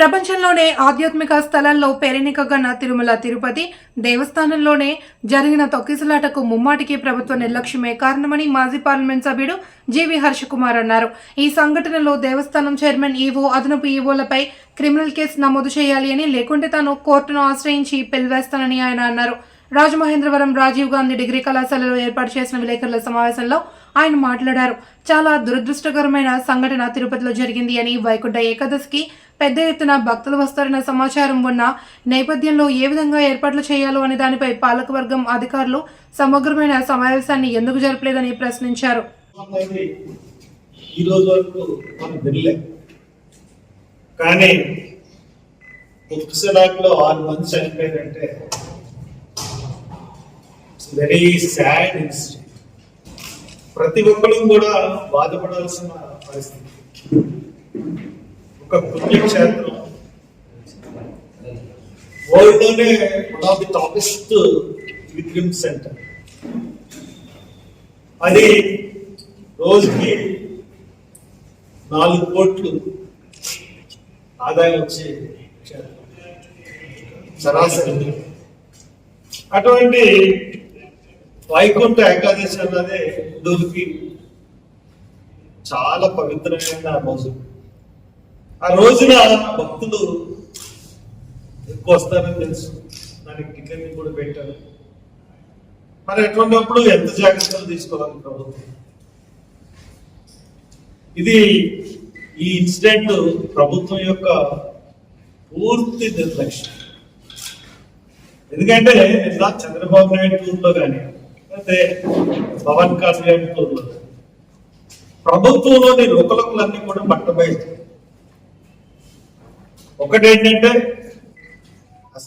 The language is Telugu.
ప్రపంచంలోనే ఆధ్యాత్మిక స్థలాల్లో పేరెనికగన్న తిరుమల తిరుపతి దేవస్థానంలోనే జరిగిన తొక్కిసలాటకు ముమ్మాటికి ప్రభుత్వ నిర్లక్ష్యమే కారణమని మాజీ పార్లమెంట్ సభ్యుడు జీవి హర్షకుమార్ అన్నారు. ఈ సంఘటనలో దేవస్థానం చైర్మన్ ఈవో అదనపు ఈవోలపై క్రిమినల్ కేసు నమోదు చేయాలి అని లేకుంటే తాను కోర్టును ఆశ్రయించి పిలివేస్తానని ఆయన అన్నారు. రాజమహేంద్రవరం రాజీవ్ గాంధీ డిగ్రీ కళాశాలలో ఏర్పాటు చేసిన విలేకరుల సమావేశంలో ఆయన మాట్లాడారు. చాలా దురదృష్టకరమైన సంఘటన తిరుపతిలో జరిగింది అని వైకుంఠ ఏకాదశికి పెద్ద ఎత్తున భక్తులు వస్తారన్న సమాచారం ఉన్న నేపథ్యంలో ఏ విధంగా ఏర్పాట్లు చేయాలో అనే దానిపై పాలకవర్గం అధికారులు సమగ్రమైన సమావేశాన్ని ఎందుకు జరపలేదని ప్రశ్నించారు. కానీ ఆరు మంది చనిపోయారంటే వెరీ సాడ్ ఇన్సిడెంట్ ప్రతి ఒక్కరూ కూడా బాధపడాల్సిన పరిస్థితి. ఒక పుణ్యక్షేత్రం. వరల్డ్లోనే one of the toppest Vikram centre అది రోజుకి నాలుగు కోట్లు ఆదాయం వచ్చే సరాసరి. అటువంటి వైకుంఠ ఏకాదశి అన్నదే హిందువులకి చాలా పవిత్రమైన రోజు. ఆ రోజున భక్తులు ఎక్కువ వస్తారని తెలుసు. దానికి టికెట్ కూడా పెట్టారు. మరి ఎటువంటిప్పుడు ఎంత జాగ్రత్తలు తీసుకోవాలి ప్రభుత్వం? ఇది ఈ ఇన్సిడెంట్ ప్రభుత్వం యొక్క పూర్తి నిర్లక్ష్యం. ఎందుకంటే నిన్న చంద్రబాబు నాయుడు టూర్లో కానీ లేకపోతే పవన్ కళ్యాణ్ టూర్లో ప్రభుత్వంలోని రుకలకులన్నీ కూడా పట్టబయలు ఒకటేంటంటే